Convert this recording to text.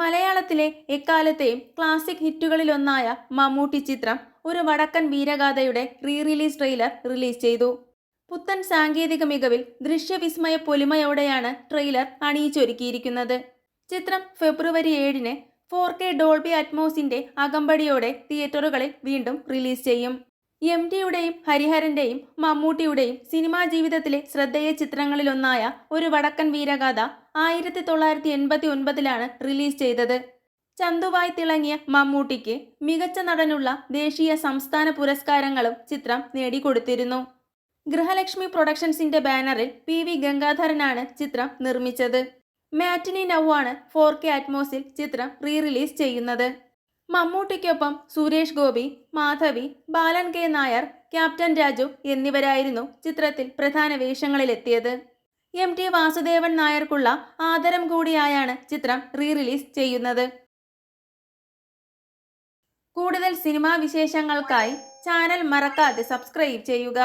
മലയാളത്തിലെ എക്കാലത്തെയും ക്ലാസിക് ഹിറ്റുകളിലൊന്നായ മമ്മൂട്ടി ചിത്രം ഒരു വടക്കൻ വീരഗാഥയുടെ റീ റിലീസ് ട്രെയിലർ റിലീസ് ചെയ്തു. പുത്തൻ സാങ്കേതിക മികവിൽ ദൃശ്യവിസ്മയ പൊലിമയോടെയാണ് ട്രെയിലർ അണിയിച്ചൊരുക്കിയിരിക്കുന്നത്. ചിത്രം ഫെബ്രുവരി ഏഴിന് ഫോർ കെ ഡോൾബി അറ്റ്മോസിന്റെ അകമ്പടിയോടെ തിയേറ്ററുകളിൽ വീണ്ടും റിലീസ് ചെയ്യും. എം ടിയുടെയും ഹരിഹരന്റെയും മമ്മൂട്ടിയുടെയും സിനിമാ ജീവിതത്തിലെ ശ്രദ്ധേയ ചിത്രങ്ങളിലൊന്നായ ഒരു വടക്കൻ വീരഗാഥ ആയിരത്തി തൊള്ളായിരത്തി എൺപത്തി ഒൻപതിലാണ് റിലീസ് ചെയ്തത്. ചന്തുവായി തിളങ്ങിയ മമ്മൂട്ടിക്ക് മികച്ച നടനുള്ള ദേശീയ സംസ്ഥാന പുരസ്കാരങ്ങളും ചിത്രം നേടിക്കൊടുത്തിരുന്നു. ഗൃഹലക്ഷ്മി പ്രൊഡക്ഷൻസിന്റെ ബാനറിൽ പി വി ഗംഗാധരനാണ് ചിത്രം നിർമ്മിച്ചത്. മാറ്റിനി നൗവാണ് ഫോർ കെ അറ്റ്മോസിൽ ചിത്രം റീ റിലീസ് ചെയ്യുന്നത്. മമ്മൂട്ടിക്കൊപ്പം സുരേഷ് ഗോപി മാധവി ബാലൻ കെ. നായർ ക്യാപ്റ്റൻ രാജു എന്നിവരായിരുന്നു ചിത്രത്തിൽ പ്രധാന വേഷങ്ങളിലെത്തിയത്. എം. ടി. വാസുദേവൻ നായർക്കുള്ള ആദരം കൂടിയായാണ് ചിത്രം റീ റിലീസ് ചെയ്യുന്നത്. കൂടുതൽ സിനിമാ വിശേഷങ്ങൾക്കായി ചാനൽ മറക്കാതെ സബ്സ്ക്രൈബ് ചെയ്യുക.